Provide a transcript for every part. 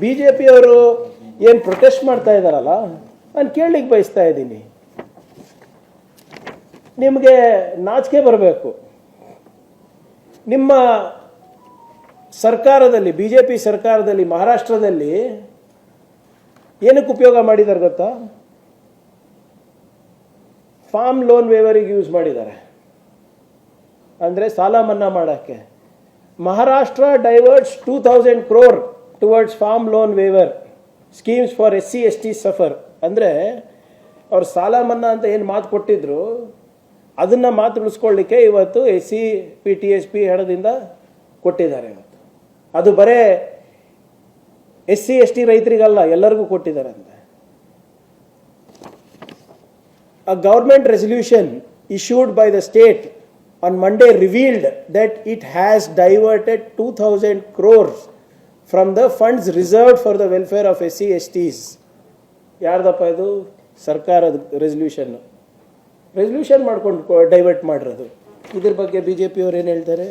B J ಪಿಯವರು ಏನು protest ಮಾಡ್ತಾ ಇದ್ದಾರಲ್ಲ, ನಾನು ಕೇಳಲಿಕ್ಕೆ ಬಯಸ್ತಾ ಇದ್ದೀನಿ. ನಿಮಗೆ ನಾಚಿಕೆ ಬರಬೇಕು. ನಿಮ್ಮ ಸರ್ಕಾರದಲ್ಲಿ ಬಿ ಜೆ ಪಿ ಸರ್ಕಾರದಲ್ಲಿ, ಮಹಾರಾಷ್ಟ್ರದಲ್ಲಿ ಏನಕ್ಕೆ ಉಪಯೋಗ ಮಾಡಿದ್ದಾರೆ ಗೊತ್ತಾ? ಫಾರ್ಮ್ ಲೋನ್ ವೇವರಿಗೆ ಯೂಸ್ ಮಾಡಿದ್ದಾರೆ. ಅಂದರೆ ಸಾಲ ಮನ್ನಾ ಮಾಡೋಕ್ಕೆ. Maharashtra diverts two thousand crore towards farm loan waiver schemes for S C S T suffer ಅಂದರೆ ಅವ್ರು ಸಾಲ ಮನ್ನಾ ಅಂತ ಏನು ಮಾತು ಕೊಟ್ಟಿದ್ರು ಅದನ್ನು ಮಾತು ಉಳಿಸ್ಕೊಳ್ಳಿಕ್ಕೆ ಇವತ್ತು S C P T S P ಹಣದಿಂದ ಕೊಟ್ಟಿದ್ದಾರೆ ಇವತ್ತು. ಅದು ಬರೇ ಎಸ್ ಸಿ ಎಸ್ ಟಿ ರೈತರಿಗಲ್ಲ ಎಲ್ಲರಿಗೂ ಕೊಟ್ಟಿದ್ದಾರೆ ಅಂತ. A government resolution issued by the state on Monday revealed that it has diverted 2,000 crores from reserved for the welfare of S C S Ts ಯಾರ್ದಪ್ಪ ಇದು? ಸರ್ಕಾರದ ರೆಸಲ್ಯೂಷನ್ ರೆಸಲ್ಯೂಷನ್ ಮಾಡ್ಕೊಂಡು divert ಮಾಡಿರೋದು. ಇದ್ರ ಬಗ್ಗೆ ಬಿ ಜೆ ಪಿಯವ್ರು ಏನು ಹೇಳ್ತಾರೆ?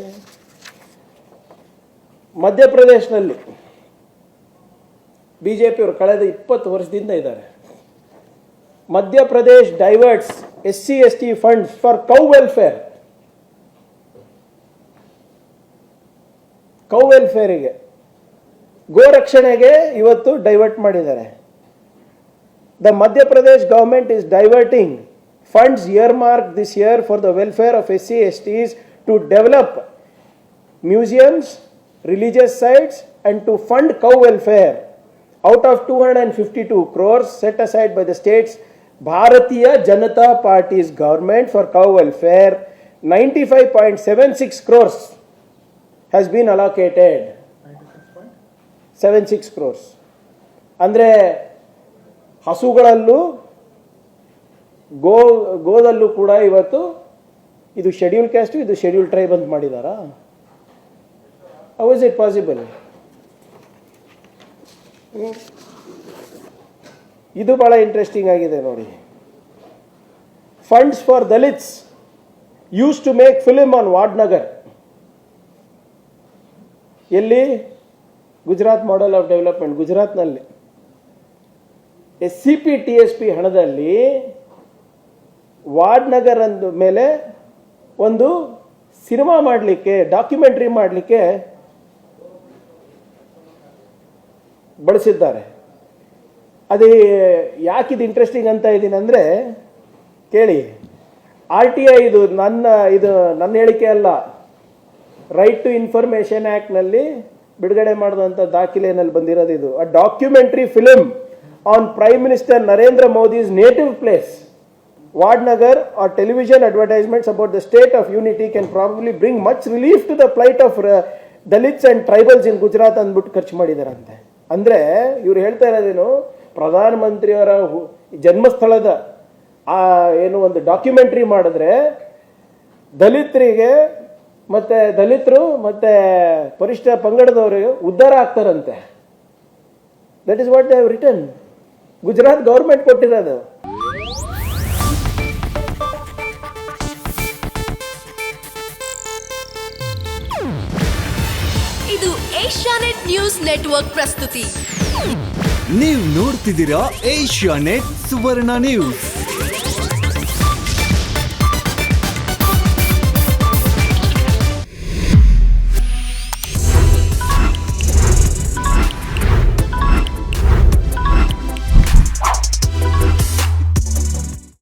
ಮಧ್ಯಪ್ರದೇಶದಲ್ಲಿ ಬಿ ಜೆ ಪಿಯವರು ಕಳೆದ ಇಪ್ಪತ್ತು ವರ್ಷದಿಂದ ಇದ್ದಾರೆ. Madhya Pradesh diverts S C S T funds for cow welfare cow ವೆಲ್ಫೇರಿಗೆ ಗೋ ರಕ್ಷಣೆಗೆ ಇವತ್ತು ಡೈವರ್ಟ್ ಮಾಡಿದ್ದಾರೆ the Madhya Pradesh government is diverting funds earmark this year for the welfare of S C S Ts to develop museums, religious sites, and to fund cow welfare. Out of 252 crores set aside by the state's Bharatiya Janata Party's government for cow welfare, 95.76 crores has been allocated. 76 crores ಅಂದರೆ ಹಸುಗಳಲ್ಲೂ, ಗೋ, ಗೋದಲ್ಲೂ ಕೂಡ ಇವತ್ತು ಇದು schedule caste ಇದು schedule tribe ಅಂತ ಮಾಡಿದಾರಾ? ಹೌ ಇಸ್ ಇಟ್ ಪಾಸಿಬಲ್ ಇದು ಭಾಳ ಇಂಟ್ರೆಸ್ಟಿಂಗ್ ಆಗಿದೆ ನೋಡಿ. Funds for Dalits used to make film on Vadnagar ಎಲ್ಲಿ? ಗುಜರಾತ್ ಮಾಡೆಲ್ ಆಫ್ ಡೆವಲಪ್ಮೆಂಟ್ ಗುಜರಾತ್ನಲ್ಲಿ. S C P T S P ಹಣದಲ್ಲಿ ವಾಡ್ನಗರ್ ಅಂದ ಮೇಲೆ ಒಂದು ಸಿನಿಮಾ ಮಾಡಲಿಕ್ಕೆ ಡಾಕ್ಯುಮೆಂಟ್ರಿ ಮಾಡಲಿಕ್ಕೆ ಬಳಸಿದ್ದಾರೆ. ಅದೇ ಯಾಕಿದು ಇಂಟ್ರೆಸ್ಟಿಂಗ್ ಅಂತ ಇದ್ದೀನಿ ಅಂದರೆ, ಕೇಳಿ. ಆರ್ ಟಿ ಐ ಇದು ನನ್ನ ಇದು ನನ್ನ ಹೇಳಿಕೆ ಅಲ್ಲ. ರೈಟ್ ಟು ಇನ್ಫಾರ್ಮೇಷನ್ ಆ್ಯಕ್ಟ್ನಲ್ಲಿ ಬಿಡುಗಡೆ ಮಾಡಿದಂಥ ದಾಖಲೆಯಲ್ಲಿ ಬಂದಿರೋದು ಇದು. A documentary film on prime minister Narendra Modi's native place Vadnagar are television advertisements about the state of unity can probably bring much relief to the plight of Dalits and tribals in Gujarat ಅಂದ್ಬಿಟ್ಟು ಖರ್ಚು ಮಾಡಿದಾರಂತೆ. ಅಂದರೆ ಇವ್ರು ಹೇಳ್ತಾ ಇರೋದೇನು, ಪ್ರಧಾನಮಂತ್ರಿಯವರ ಜನ್ಮಸ್ಥಳದ, ಆ, ಏನು ಒಂದು documentary ಮಾಡಿದ್ರೆ, ದಲಿತರಿಗೆ ಮತ್ತೆ ದಲಿತರು ಮತ್ತೆ ಪರಿಷ್ಠ ಪಂಗಡದವರು ಉದ್ಧಾರ ಆಗ್ತಾರಂತೆ. That is what they have return Gujarat government ಕೊಟ್ಟಿರೋದು. ಇದು ಏಷ್ಯಾನೆಟ್ ನ್ಯೂಸ್ ನೆಟ್ವರ್ಕ್ ಪ್ರಸ್ತುತಿ. ನೀವು ನೋಡ್ತಿದ್ದೀರಾ ಏಷ್ಯಾ ನೆಟ್ ಸುವರ್ಣ ನ್ಯೂಸ್.